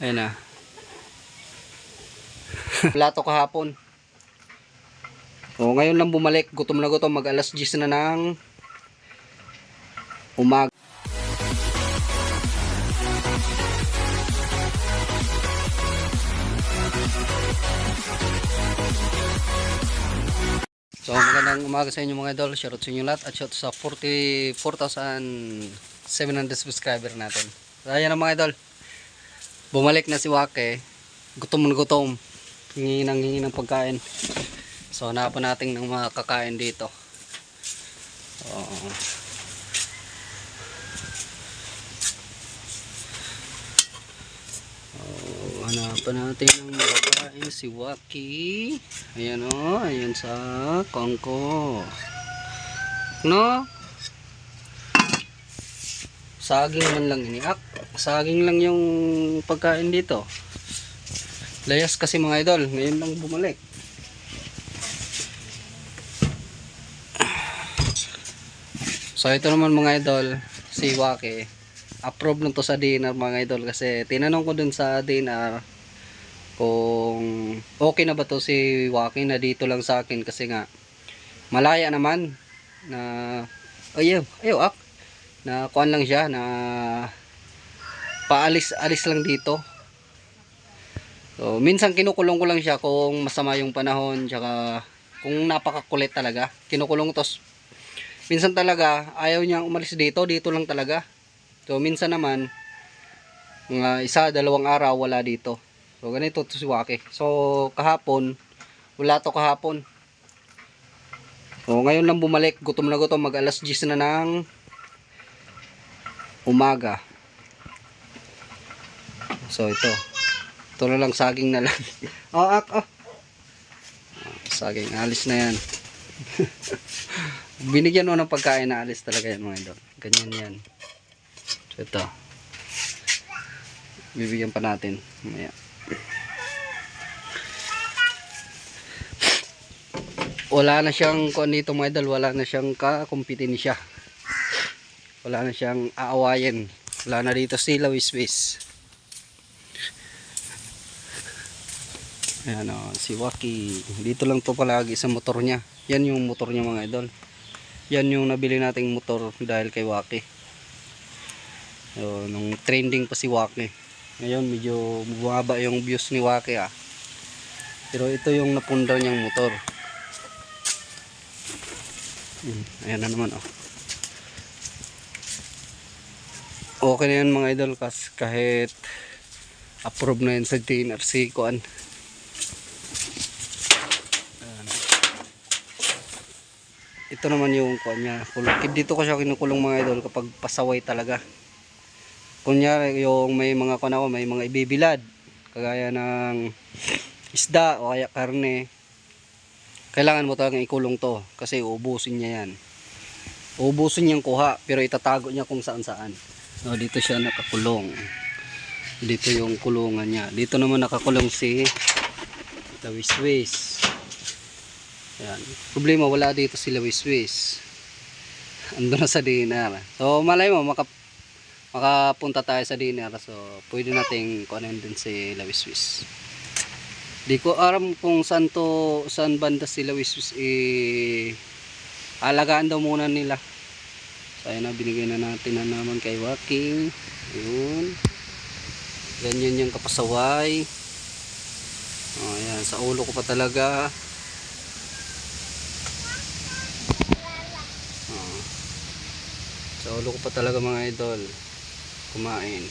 Ayan na. Plato kahapon. O, ngayon lang bumalik. Gutom na gutom. Mag alas 10 na ng umaga. So magandang umaga sa inyo mga idol. Shoutout sa inyo lahat at shoutout sa 44,700 subscriber natin. So ayan na mga idol. Bumalik na si Wake. Gutom na gutom. Hingi ng hingi ng pagkain. So hanapan natin ng mga kakain dito. Oo. Oh, hanapan natin ng makakain si Waki. Ayan o, ayan sa kongko. No? Saging man lang iniak. Saging lang yung pagkain dito. Layas kasi mga idol, ngayon lang bumalik. So ito naman mga idol, si Waki. Approve lang to sa dinner mga idol kasi tinanong ko dun sa dinner kung okay na ba to si Waki na dito lang sa akin kasi nga malaya naman na ayaw, ayaw ak na kuan lang siya na paalis alis lang dito. So minsan kinukulong ko lang siya kung masama yung panahon tsaka kung napakakulit talaga. Kinukulong to minsan talaga ayaw niyang umalis dito dito lang talaga. So minsan naman mga isa dalawang araw wala dito. So ganito to si Waki. So kahapon wala to kahapon. So ngayon lang bumalik. Gutom na gutom. Mag alas 10 na ng umaga so ito. Na lang saging na lang. Oh ak oh. Saging alis na yan. Binigyan mo ng pagkain na alis talaga yan mga idol. Ganyan yan. So ito. Bibigyan pa natin. Mamaya. Wala na siyang kung dito mga idol wala na siyang kakumpitin siya. Wala na siyang aawayin. Wala na dito si Lawis ayan o si Waki dito lang to palagi sa motor niya. Yan yung motor niya mga idol. Yan yung nabili nating motor dahil kay Waki so, nung trending pa si Waki ngayon medyo bumaba yung views ni Waki ah. Pero ito yung napundar niyang motor. Hmm, ayan na naman oh. Okay na yan mga idol kahit approve na yan sa DNRC kuan ito naman yung kuan niya dito ko siya kinukulong mga idol kapag pasaway talaga. Kunyari yung may mga kuan may mga ibibilad. Kagaya ng isda o kaya karne. Kailangan mo talagang ikulong to kasi uubusin niya yan. Uubusin niyang kuha pero itatago niya kung saan saan so, dito siya nakakulong. Dito yung kulungan niya. Dito naman nakakulong si Lawiswis yan problema wala dito si Lawiswis ando na sa dinner so malay mo maka, makapunta tayo sa dinner so pwede nating kuhanin din si Lawiswis Di ko alam kung saan to, saan banda sila wiswis eh, alagaan daw muna nila. So ayun na, binigay na natin na naman kay Waki. Ayun. Ganyan yung kapasaway. Oh, ayan, sa ulo ko pa talaga. Ulo ko pa talaga mga idol. Kumain.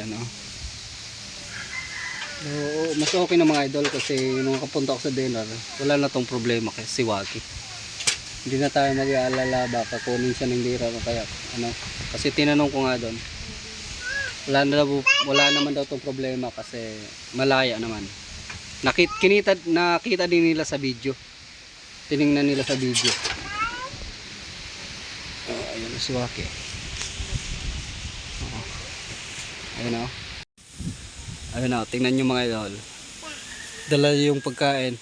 Yan o. Oo, mas okay na mga idol kasi nung kapunta ako sa dinner, wala na tong problema kasi si Waki. Hindi na tayo mag-aalala baka kunin siya ng dira o kaya ano. Kasi tinanong ko nga doon. Wala na wala naman daw tong problema kasi malaya naman. Nakit kinita nakita din nila sa video. Tiningnan nila sa video. Oh, ayun si Waki. Ayun o. Ayun o, tingnan nyo mga idol. Dala yung pagkain.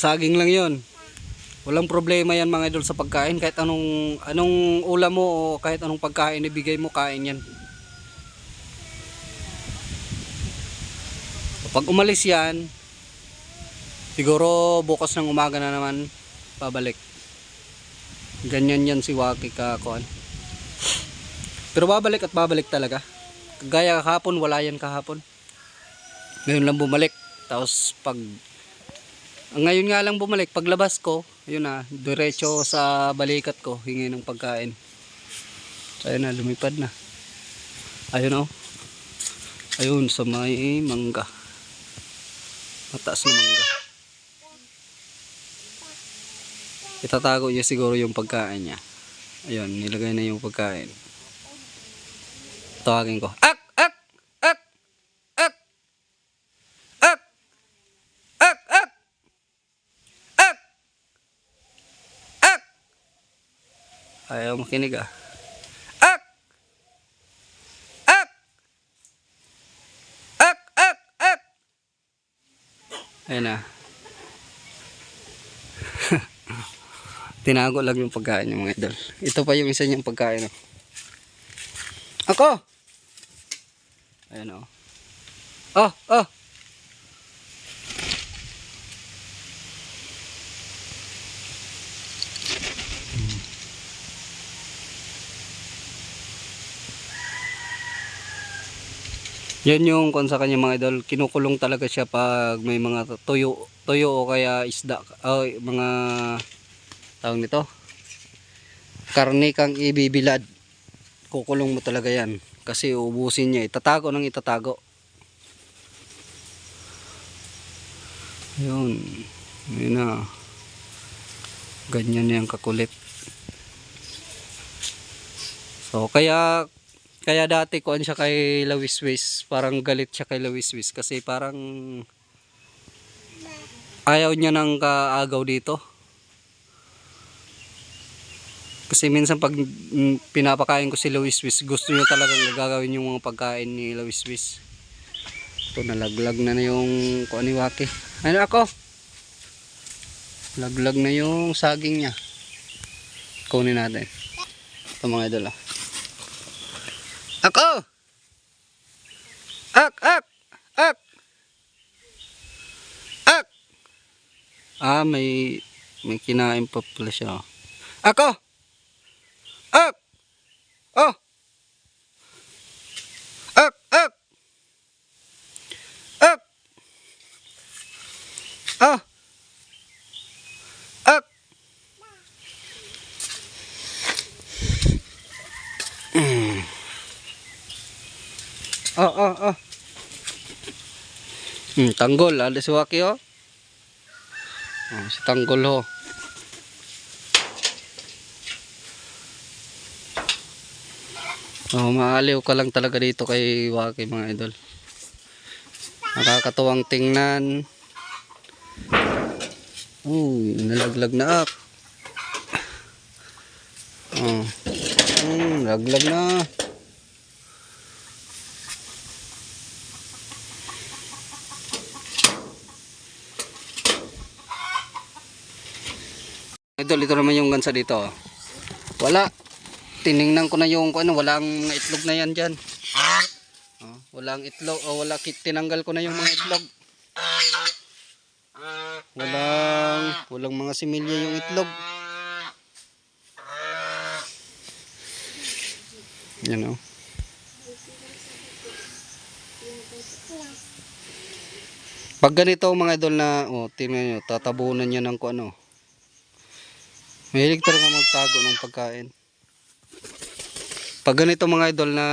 Saging lang yon. Walang problema yan mga idol sa pagkain. Kahit anong, anong ulam mo o kahit anong pagkain ibigay mo, kain yan. Pag umalis yan, siguro bukas ng umaga na naman babalik. Ganyan yan si Waki kakuan. Pero babalik at babalik talaga. Gaya kahapon, wala yan kahapon. Ngayon lang bumalik. Tapos pag ngayon nga lang bumalik, paglabas ko, yun na, diretso sa balikat ko, hingi ng pagkain. So ayun na, lumipad na. Ayun oh. Ayun, sa may mangga. Mataas na mangga. Itatago niya siguro yung pagkain niya. Ayun, nilagay na yung pagkain. Tawagin ko. Ak! Ak! Ak! Ak! Ak! Ak! Ak! Ak! Ak! Ayaw makinig ah. Ak! Ak! Ak! Ak! Ak! Ayun na. Tinago lang yung pagkain niya mga idol. Ito pa yung isa niyang pagkain. Oh. Ako! Ayan oh. Oh! Oh! Yan yung kung sa kanya mga idol, kinukulong talaga siya pag may mga tuyo, tuyo o kaya isda, o mga tawag nito. Karne kang ibibilad. Kukulong mo talaga yan kasi uubusin niya, itatago ng itatago. Yun. Yun na. Ganyan yung kakulit. So kaya kaya dati kuan siya kay Lawiswis, parang galit siya kay Lawiswis kasi parang ayaw niya ng kaagaw dito. Kasi minsan pag mm, pinapakain ko si Lawiswis, gusto niya talagang gagawin yung mga pagkain ni Lawiswis. Ito nalaglag na na yung kuan ni Waki. Ano ako? Laglag na yung saging niya. Kunin natin. Ito mga idol ah. Ako! Ak! Ak! Ak! Ak! Ah, may may kinain pa pala siya. oh. Ako! Ak! Oh! Ak! Ak! Ak! Ah! Ak! Mm. Oh, oh, oh. Hmm, tanggol. Ada si Waki, oh. oh si tanggol, oh. Oh, maaliw ka lang talaga dito kay Waki, mga idol. Nakakatuwang tingnan. Uy, nalaglag na ak. Oh. Hmm, nalaglag na. Idol, ito naman yung gansa dito. Wala. Tiningnan ko na yung ano, walang itlog na yan dyan. Oh, walang itlog, oh, wala tinanggal ko na yung mga itlog. Walang, walang mga similya yung itlog. Yan oh. Pag ganito mga idol na, oh, tingnan nyo, tatabunan niya ng kung ano. Mahilig talaga magtago ng pagkain. Pag ganito mga idol na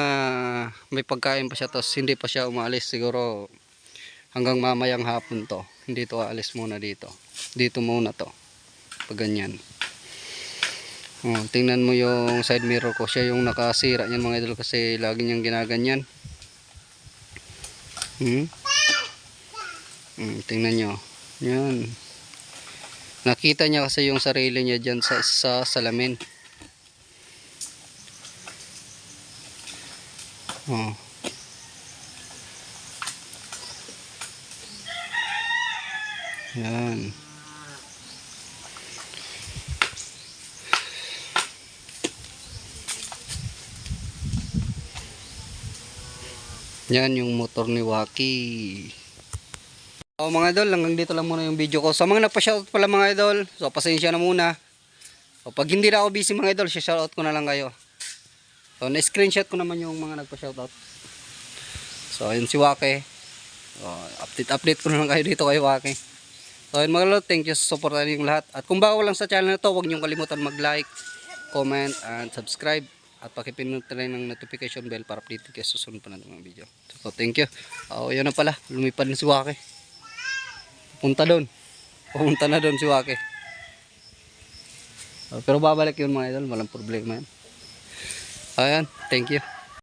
may pagkain pa siya tapos hindi pa siya umalis siguro hanggang mamayang hapon to. Hindi to aalis muna dito. Dito muna to. Pag ganyan. Oh, tingnan mo yung side mirror ko. Siya yung nakasira niyan mga idol kasi lagi niyang ginaganyan. Hmm? Hmm, tingnan nyo. Yan nakita niya kasi yung sarili niya dyan sa, sa salamin. Oh. Yan. Yan yung motor ni Waki. So mga idol, hanggang dito lang muna yung video ko. Sa mga nagpa-shoutout pala mga idol, so pasensya na muna. So pag hindi na ako busy mga idol, shoutout ko na lang kayo. So na-screenshot ko naman yung mga nagpa-shoutout. So ayun si Waki. So, update update ko na lang kayo dito kay Waki. So ayun mga idol, thank you sa support yung lahat. At kung bago lang sa channel na to, huwag niyong kalimutan mag-like, comment, and subscribe. At pakipindot na ng notification bell para update kayo susunod pa na mga video. So thank you. Oh, yun na pala, lumipad na si Waki. Punta doon. Pumunta na doon si Waki. Oh, pero babalik yun mga idol, walang problema yan. Ayan, thank you.